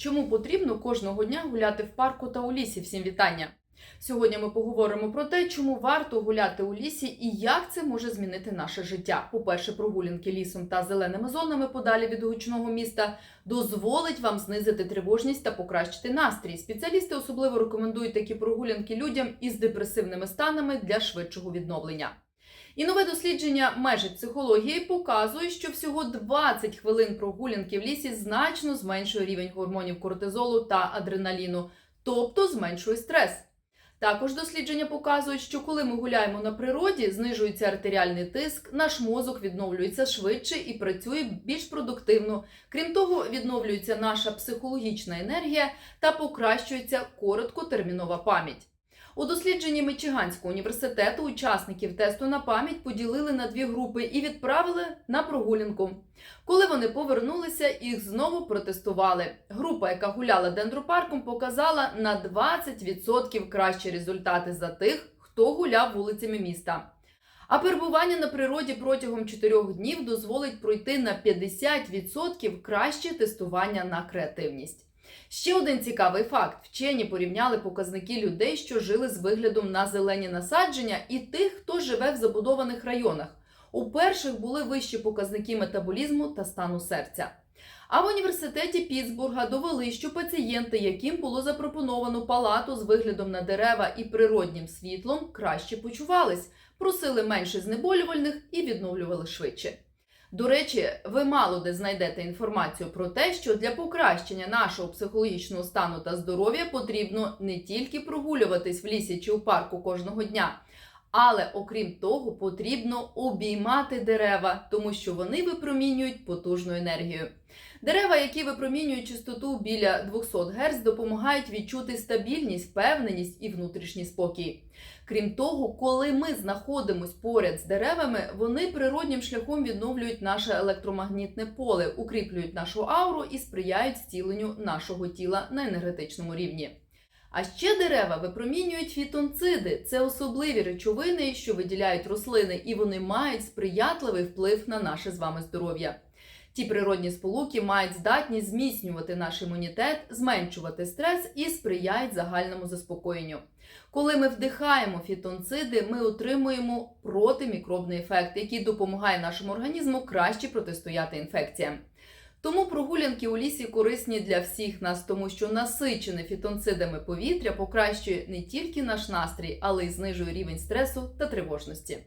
Чому потрібно кожного дня гуляти в парку та у лісі? Всім вітання! Сьогодні ми поговоримо про те, чому варто гуляти у лісі і як це може змінити наше життя. По-перше, прогулянки лісом та зеленими зонами подалі від гучного міста дозволить вам знизити тривожність та покращити настрій. Спеціалісти особливо рекомендують такі прогулянки людям із депресивними станами для швидшого відновлення. І нове дослідження межі психології показує, що всього 20 хвилин прогулянки в лісі значно зменшує рівень гормонів кортизолу та адреналіну, тобто зменшує стрес. Також дослідження показують, що коли ми гуляємо на природі, знижується артеріальний тиск, наш мозок відновлюється швидше і працює більш продуктивно. Крім того, відновлюється наша психологічна енергія та покращується короткотермінова пам'ять. У дослідженні Мичиганського університету учасників тесту на пам'ять поділили на дві групи і відправили на прогулянку. Коли вони повернулися, їх знову протестували. Група, яка гуляла дендропарком, показала на 20% кращі результати за тих, хто гуляв вулицями міста. А перебування на природі протягом 4 днів дозволить пройти на 50% краще тестування на креативність. Ще один цікавий факт: вчені порівняли показники людей, що жили з виглядом на зелені насадження, і тих, хто живе в забудованих районах. У перших були вищі показники метаболізму та стану серця. А в університеті Пітсбурга довели, що пацієнти, яким було запропоновано палату з виглядом на дерева і природнім світлом, краще почувались, просили менше знеболювальних і відновлювали швидше. До речі, ви мало де знайдете інформацію про те, що для покращення нашого психологічного стану та здоров'я потрібно не тільки прогулюватись в лісі чи у парку кожного дня, але окрім того, потрібно обіймати дерева, тому що вони випромінюють потужну енергію. Дерева, які випромінюють частоту біля 200 Гц, допомагають відчути стабільність, впевненість і внутрішній спокій. Крім того, коли ми знаходимося поряд з деревами, вони природнім шляхом відновлюють наше електромагнітне поле, укріплюють нашу ауру і сприяють зціленню нашого тіла на енергетичному рівні. А ще дерева випромінюють фітонциди. Це особливі речовини, що виділяють рослини, і вони мають сприятливий вплив на наше з вами здоров'я. Ті природні сполуки мають здатність зміцнювати наш імунітет, зменшувати стрес і сприяють загальному заспокоєнню. Коли ми вдихаємо фітонциди, ми отримуємо протимікробний ефект, який допомагає нашому організму краще протистояти інфекціям. Тому прогулянки у лісі корисні для всіх нас, тому що насичене фітонцидами повітря покращує не тільки наш настрій, але й знижує рівень стресу та тривожності.